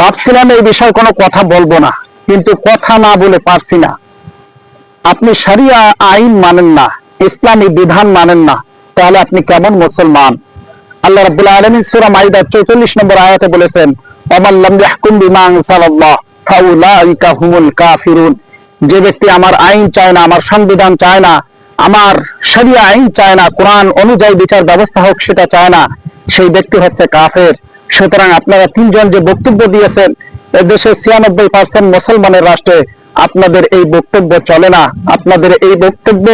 ভাবছিলাম এই বিষয়ে কোনো কথা বলব না, কিন্তু কথা না বলে পারছি না। আপনি সারিয়া আইন মানেন না, ইসলামী বিধান মানেন না, তাহলে আপনি কেমন মুসলমান? আল্লাহ রাব্বুল আলামিন সূরা মাইদা 44 নম্বর আয়াতে বলেছেন, ওমান লাম ইয়াহকুম বিমা আনসালাল্লাহ কাফিরুন। যে ব্যক্তি আমার আইন চায় না, আমার সংবিধান চায় না, আমার শরিয়া আইন চায় না, কোরআন অনুযায়ী বিচার ব্যবস্থা হোক সেটা চায় না, সেই ব্যক্তি হচ্ছে কাফের। সুতরাং আপনারা তিনজন যে বক্তব্য দিয়েছেন দেশে ছিয়ানব্বই পার্সেন্ট মুসলমানের রাষ্ট্রে আপনাদের এই বক্তব্য চলে না। আপনাদের এই বক্তব্য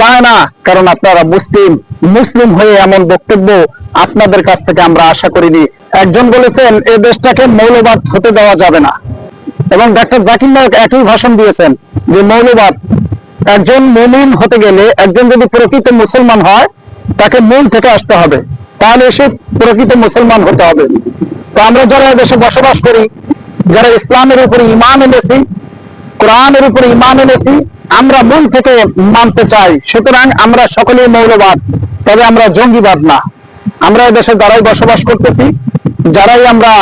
যায় না, কারণ আপনারা মুসলিম। মুসলিম হয়ে এমন বক্তব্য আপনাদের কাছ থেকে আমরা আশা করিনি। একজন বলেছেন এই দেশটাকে মৌলবাদ হতে দেওয়া যাবে না। এবং ডাক্তার জাকির নায়ক একই ভাষণ দিয়েছেন যে, মৌলবাদ, একজন মুমিন হতে গেলে, একজন যদি প্রকৃত মুসলমান হয়, তাকে মূল থেকে আসতে হবে। তাহলে সে প্রকৃত মুসলমান হতে হবে। তো আমরা যারা দেশে বসবাস করি, যারা ইসলামের উপরে ইমান এনেছি, কোরআনের উপরে ইমান এনেছি, আমরা মূল থেকে মানতে চাই। সুতরাং আমরা সকলেই মৌলবাদ, তবে আমরা জঙ্গিবাদ না। আমরা দেশে যারাই বসবাস করতেছি, যারাই আমরা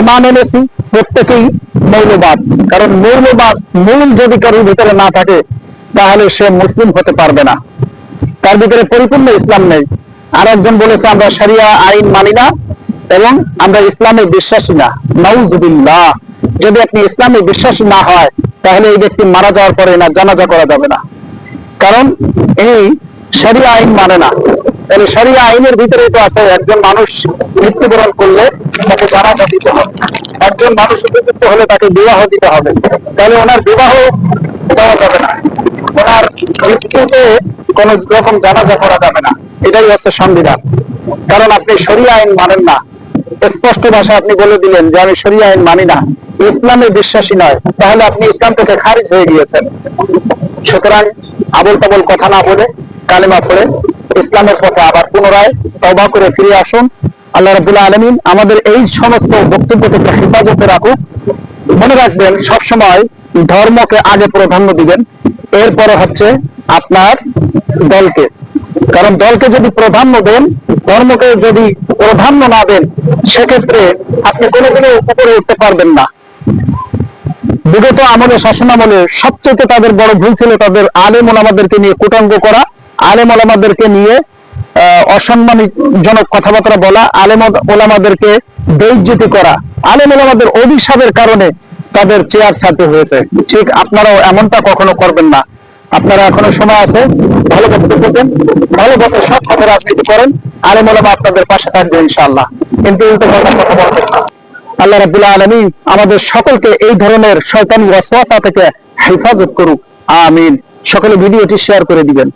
ইমান এনেছি, প্রত্যেকেই মৌলবাদ। কারণ মৌলবাদ মূল যদি কারোর ভিতরে না থাকে, তাহলে সে মুসলিম হতে পারবে না। তার ভিতরে পরিপূর্ণ ইসলাম নেই। আর একজন বলেছে, আমরা শরিয়া আইন মানি না এবং আমরা ইসলামে বিশ্বাসী না। নাউজুবিল্লাহ। যদি আপনি ইসলামে বিশ্বাসী না হয়, তাহলে এই ব্যক্তি মারা যাওয়ার পরে না, জানাজা করা যাবে না। কারণ এই শরিয়া আইন মানে না। তাহলে শরিয়া আইনের ভিতরে তো আছে, একজন মানুষ মৃত্যুবরণ করলে তাকে জানাজা দিতে হবে। একজন মানুষ উপযুক্ত হলে তাকে বিবাহ দিতে হবে। তাহলে ওনার বিবাহ দেওয়া যাবে না। ওনার মৃত্যুতে কোন রকম জানাজা করা যাবে না। এটাই হচ্ছে সংবিধান। কারণ আপনি শরিয়া আইন মানেন না। স্পষ্ট ভাষা আপনি বলে দিলেন যে আমি শরিয়া আইন মানি না। ইসলামে বিশ্বাসী নয়। তাহলে আপনি ইসলাম থেকে খারিজ হয়ে গিয়েছেন। সুতরাং আবল তাবল কথা না বলে, কালেমা পড়ে, ইসলামের পথে আবার পুনরায় তবা করে ফিরে আসুন। আল্লাহ রাবুল্লাহ আলমিন আমাদের এই সমস্ত বক্তব্য থেকে হেফাজতে রাখুক। মনে রাখবেন, সবসময় ধর্মকে আগে প্রাধান্য দিবেন। এরপরে হচ্ছে আপনার দলকে। কারণ দলকে যদি প্রাধান্য দেন, ধর্মকে যদি প্রাধান্য না দেন, সেক্ষেত্রে আপনি কোনোদিনও উপরে উঠতে পারবেন না। বিগত আমলে শাসন আমলে সবচেয়ে তাদের বড় ভুল ছিল তাদের আলেম ওলামাদেরকে নিয়ে কুটাঙ্গ করা আলেম ওলামাদেরকে নিয়ে অসম্মানজনক কথাবার্তা বলা আলেম ওলামাদেরকে বেইজ্জতি করা। আলেম ওলামাদের অভিশাপের কারণে তাদের চেয়ার ছাড়তে হয়েছে। ঠিক আপনারাও এমনটা কখনো করবেন না। আপনারা এখনও সময় আছে, ভালো বক্তব্য দেন ভালো পথে সব কথা রাজনীতি করেন, আর ওলামা আপনাদের পাশে থাকবে ইনশাআল্লাহ। কিন্তু উল্টো কথা বলবেন না। আল্লাহ রাবুল আলমী আমাদের সকলকে এই ধরনের শয়তানি ওয়াসওয়াসা থেকে হেফাজত করুক। আমিন। সকলে ভিডিওটি শেয়ার করে দিবেন।